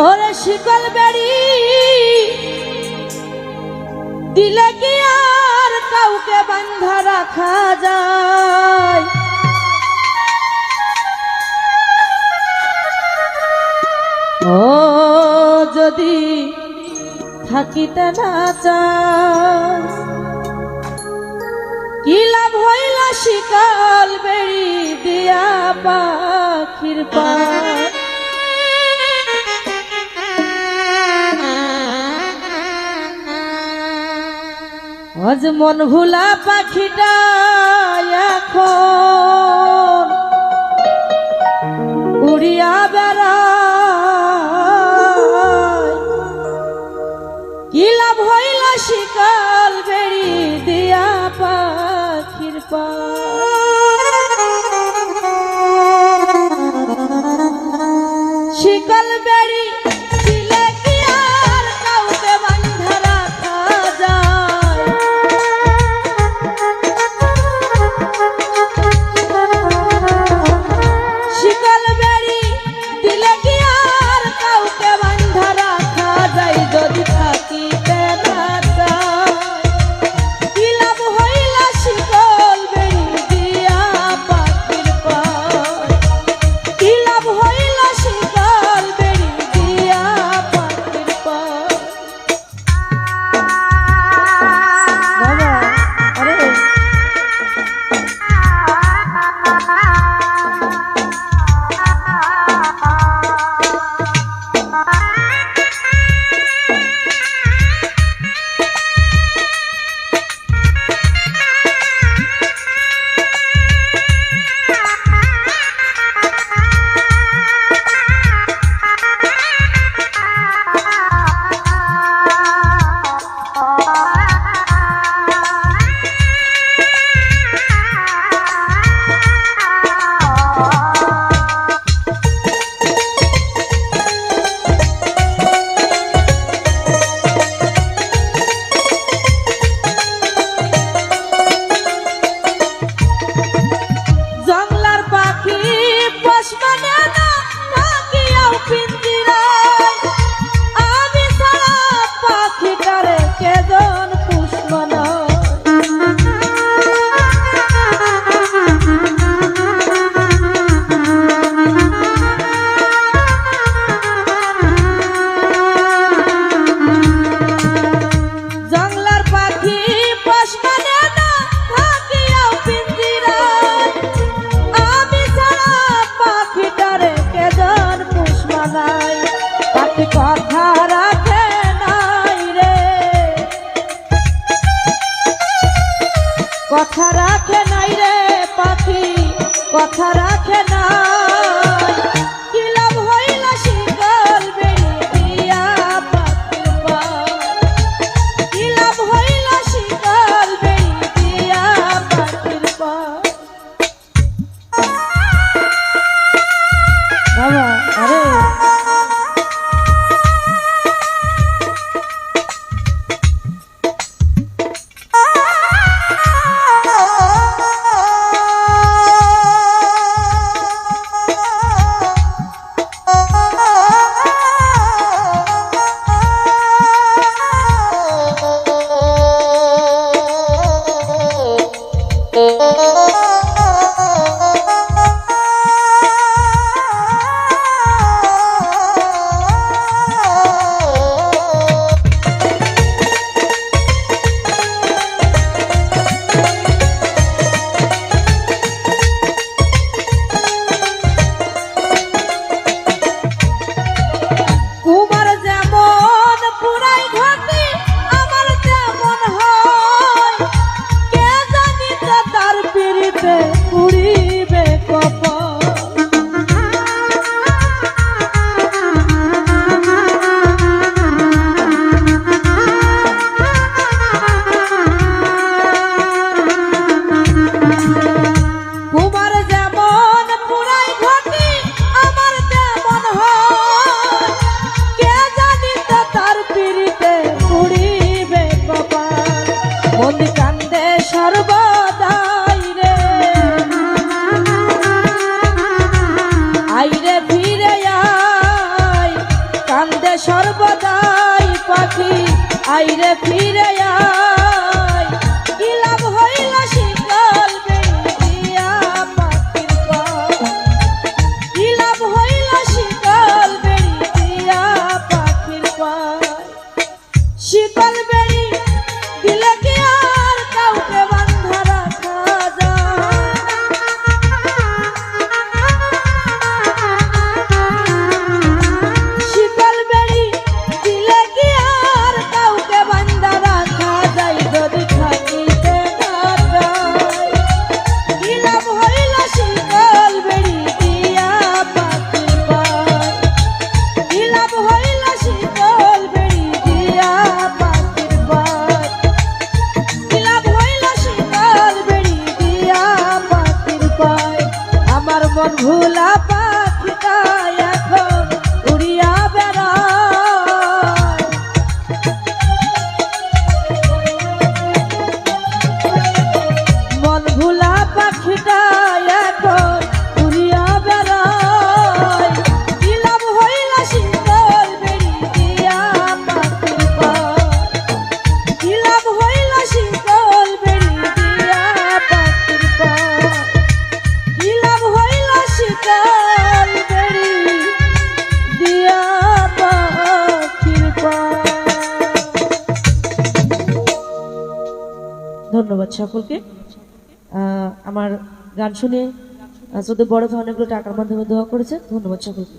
ওরে শিকল বেড়ি, দিলে কি আর কাউকে বান্ধা রাখা যায়? ও, যদি থাকিতে না চাস কি লাভ হইলা শিকল বেড়ি দিয়া পাখির পা অজমন ভুলা পাখিটা। কথা রাখে না। মন কান্দে সর্বদাই রে। আইরে ফিরে আই কান্দে সর্বদাই পাখি। আইরে ফিরে আই আপন ভুলা পা ধন্যবাদ সকলকে। আমার গান শুনে যদি বড় ধরনের টাকার মাধ্যমে দোয়া করেছে ধন্যবাদ সকলকে।